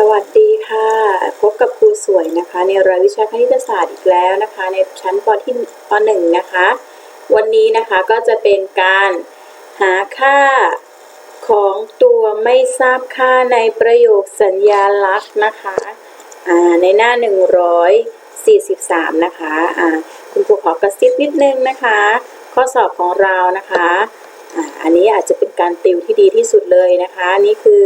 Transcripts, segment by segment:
สวัสดีค่ะ พบกับครูสวยนะคะ ในรายวิชาคณิตศาสตร์อีกแล้วนะคะ ในชั้นปที่ปหนึ่งนะคะ วันนี้นะคะก็จะเป็นการหาค่าของตัวไม่ทราบค่าในประโยคสัญญาลักษณ์นะคะในหน้า 143 นะคะอ่าคุณครูขอกระซิบนิดนึงนะคะ ข้อสอบของเรานะคะอ่าอันนี้อาจจะเป็นการติวที่ดีที่สุดเลยนะคะนี่คือ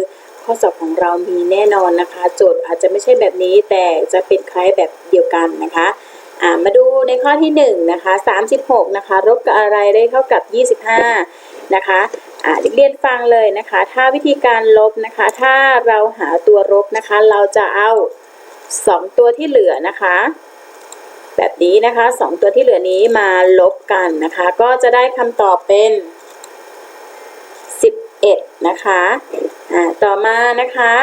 ข้อสอบของเรามีแน่นอนนะคะ โจทย์อาจจะไม่ใช่แบบนี้แต่จะเป็นคล้ายแบบเดียวกันนะคะมาดูในข้อที่1นงนะคะ36นะคะลบกับอะไรได้เท่ากับ 25นะคะอ่าเด็กเรียนฟังเลยนะคะ ถ้าวิธีการลบนะคะ ถ้าเราหาตัวลบนะคะ เราจะเอา 2 ตัวที่เหลือนะคะ แบบนี้นะคะสองตัวที่เหลือนี้มาลบกันนะคะ ก็จะได้คำตอบเป็น 11 นะคะ ต่อมานะคะ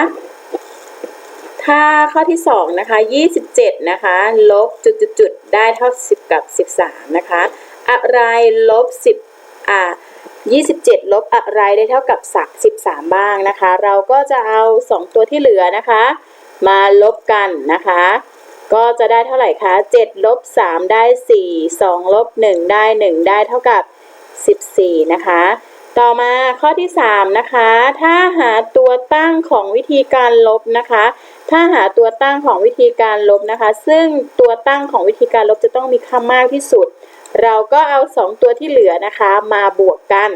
ถ้าข้อที่2นะคะ27นะคะลบจุดๆๆได้เท่า10กับ13นะคะ อะไรลบ10อ่า27 ลบอะไรได้เท่ากับ13บ้างนะคะ เราก็จะเอา 2 ตัวที่เหลือนะคะ มาลบกันนะคะ ก็จะได้เท่าไหร่คะ7ลบ3ได้ 4 2ลบ1ได้ 1 ได้เท่ากับ 14 นะคะ ต่อมาข้อที่ 3 นะคะ ถ้าหาตัวตั้งของวิธีการลบนะคะ ถ้าหาตัวตั้งของวิธีการลบนะคะ ซึ่งตัวตั้งของวิธีการลบจะต้องมีค่ามากที่สุด เราก็เอา 2 ตัวที่เหลือนะคะมาบวกกัน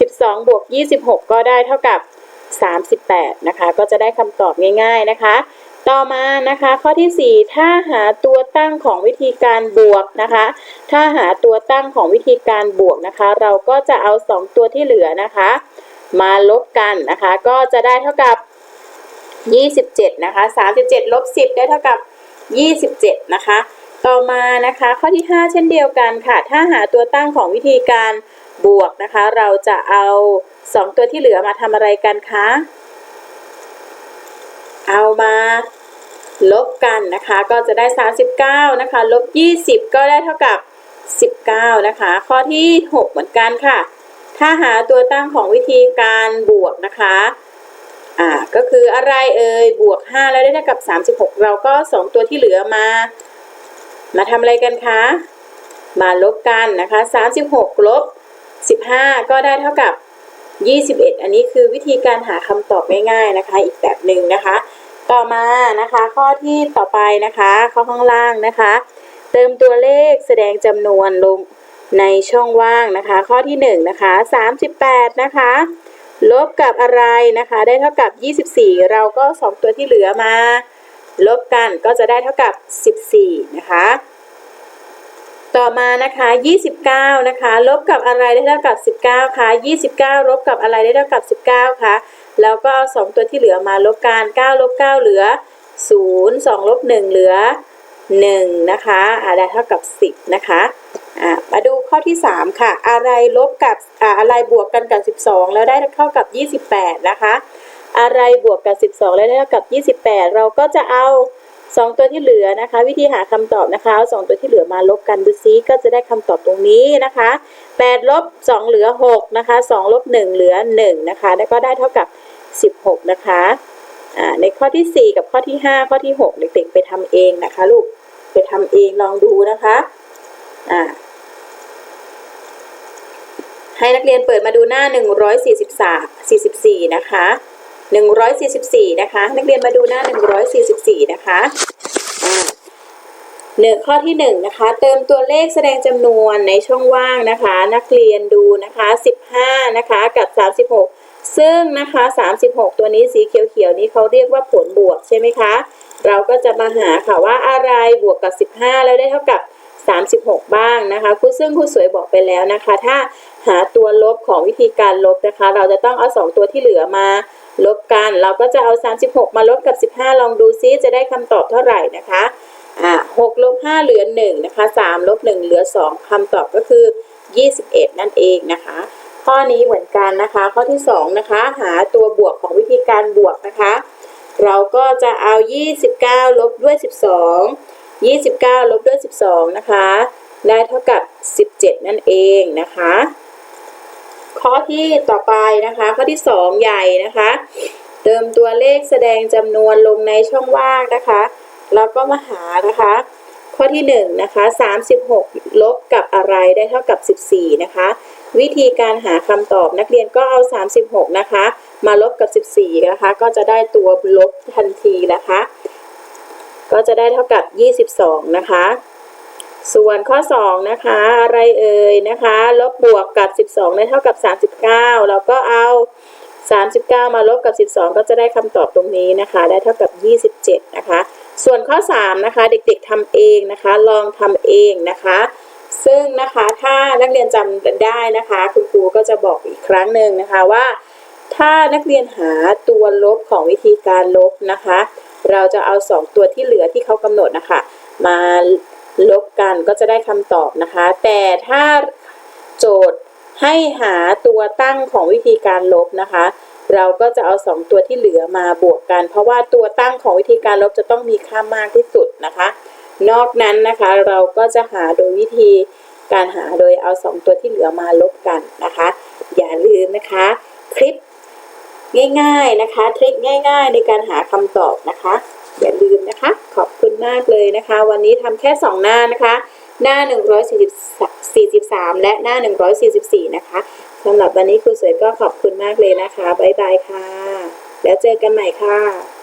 12 บวก 26 ก็ได้เท่ากับ 38 นะคะ ก็จะได้คำตอบง่าย ๆนะคะ ต่อมานะคะข้อที่ 4 ถ้าหาตัวตั้งของวิธีการบวกนะคะ ถ้าหาตัวตั้งของวิธีการบวกนะคะ เราก็จะเอา 2 ตัวที่เหลือนะคะ มาลบกันนะคะ ก็จะได้เท่ากับ 27นะคะ37ลบ10 ได้เท่ากับ 27 นะคะ ต่อมานะคะข้อที่ 5 เช่นเดียวกันค่ะ ถ้าหาตัวตั้งของวิธีการบวกนะคะ เราจะเอา 2 ตัวที่เหลือมาทำอะไรกันคะเอามา ลบกันนะคะก็จะได้ 39นะคะลบ 20 ก็ได้เท่ากับ 19 นะคะ ข้อที่ 6 เหมือนกันค่ะ ถ้าหาตัวตั้งของวิธีการบวกนะคะอ่าก็คืออะไรเอ่ยบวก 5 แล้วได้เท่ากับ 36 เราก็ 2 ตัวที่เหลือมา มาทำอะไรกันคะมาลบกันนะคะ 36 ลบ 15 ก็ได้เท่ากับ 21 อันนี้คือวิธีการหาคำตอบง่ายๆนะคะ อีกแบบหนึ่งนะคะ ต่อมานะคะข้อที่ต่อไปนะคะข้อข้างล่างนะคะ เติมตัวเลขแสดงจำนวนลงในช่องว่างนะคะ ข้อที่1นะคะ38 นะคะ ลบกับอะไรนะคะ ได้เท่ากับ 24 เราก็ 2 ตัวที่เหลือมา ลบกันก็จะได้เท่ากับ 14 นะคะ ต่อมานะคะ 29 นะคะ ลบกับอะไรได้เท่ากับ 19คะ29 ลบกับอะไรได้เท่ากับ 19คะแล้วก็เอา2ตัวที่เหลือมาลบกัน9ลบ9เหลือ 0 2ลบ1เหลือ 1 นะคะอ่าได้เท่ากับ 10 นะคะมาดูข้อที่ 3 ค่ะ อะไรลบกับออะไรบวกกันกับ 12 แล้วได้เท่ากับ 28 นะคะ อะไรบวกกับ 12 แล้วได้เท่ากับ 28 เราก็จะเอา 2 ตัวที่เหลือนะคะ วิธีหาคำตอบนะคะเอา2ตัวที่เหลือมาลบกันดูซิก็จะได้คำตอบตรงนี้นะคะ8ลบ2เหลือ6นะคะ2ลบ1เหลือ1นะคะแล้วก็ได้เท่ากับ 16 นะคะในข้อที่ 4 กับข้อที่ 5 ข้อที่ 6 เด็กๆไปทำเองนะคะลูกไปทำเองลองดูนะคะอ่าให้นักเรียนเปิดมาดูหน้า 143 44 นะคะ 144 นะคะ นักเรียนมาดูหน้า 144 นะคะอ่าหนึ่งข้อที่1นะคะ เติมตัวเลขแสดงจำนวนในช่องว่างนะคะ นักเรียนดูนะคะ 15 นะคะกับ 36 ซึ่งนะคะ 36 ตัวนี้สีเขียวๆนี้เขาเรียกว่าผลบวกใช่ไหมคะ เราก็จะมาหาค่ะว่าอะไรบวกกับ 15 แล้วได้เท่ากับ36 บ้างนะคะครูซึ่งครูสวยบอกไปแล้วนะคะ ถ้าหาตัวลบของวิธีการลบนะคะ เราจะต้องเอา 2 ตัวที่เหลือมา ลบกัน เราก็จะเอา 36 มาลบกับ 15 ลองดูซิจะได้คำตอบเท่าไหร่นะคะอ่า6ลบ5เหลือ1นะคะ3ลบ1เหลือ 2คำตอบก็คือ 21 นั่นเองนะคะ ข้อนี้เหมือนกันนะคะ ข้อที่ 2 นะคะ หาตัวบวกของวิธีการบวกนะคะ เราก็จะเอา 29 ลบด้วย 12 29 ลบด้วย 12 นะคะ ได้เท่ากับ 17 นั่นเองนะคะ ข้อที่ต่อไปนะคะ ข้อที่ 2 ใหญ่นะคะ เติมตัวเลขแสดงจำนวนลงในช่องว่างนะคะ แล้วก็มาหานะคะ ข้อที่1นะคะ36 ลบกับอะไรได้เท่ากับ 14 นะคะ วิธีการหาคำตอบนักเรียนก็เอา 36 นะคะ มาลบกับ 14 นะคะ ก็จะได้ตัวลบทันทีนะคะ ก็จะได้เท่ากับ 22 นะคะ ส่วนข้อ 2 นะคะ อะไรเอ่ยนะคะ ลบบวกกับ 12 ได้เท่ากับ 39แล้วก็เอา 39 มาลบกับ 12 ก็จะได้คำตอบตรงนี้นะคะ ได้เท่ากับ 27 นะคะ ส่วนข้อ 3 นะคะ เด็กๆทำเองนะคะ ลองทำเองนะคะ ซึ่งนะคะถ้านักเรียนจำได้นะคะ คุณครูก็จะบอกอีกครั้งหนึ่งนะคะว่า ถ้านักเรียนหาตัวลบของวิธีการลบนะคะ เราจะเอา 2 ตัวที่เหลือที่เขากำหนดนะคะ มา ลบกันก็จะได้คำตอบนะคะ แต่ถ้าโจทย์ให้หาตัวตั้งของวิธีการลบนะคะ เราก็จะเอา 2 ตัวที่เหลือมาบวกกัน เพราะว่าตัวตั้งของวิธีการลบจะต้องมีค่ามากที่สุดนะคะ นอกนั้นนะคะเราก็จะหาโดยวิธีการหาโดยเอา 2 ตัวที่เหลือมาลบกันนะคะ อย่าลืมนะคะ คลิป ง่าย ๆนะคะทริคง่าย ๆ ในการหาคำตอบนะคะ อย่าลืมนะคะ ขอบคุณมากเลยนะคะ วันนี้ทำแค่ 2 หน้านะคะ หน้า 143 และหน้า 144 นะคะสำหรับวันนี้ครูสวยก็ขอบคุณมากเลยนะคะบ๊ายบายค่ะ แล้วเจอกันใหม่ค่ะ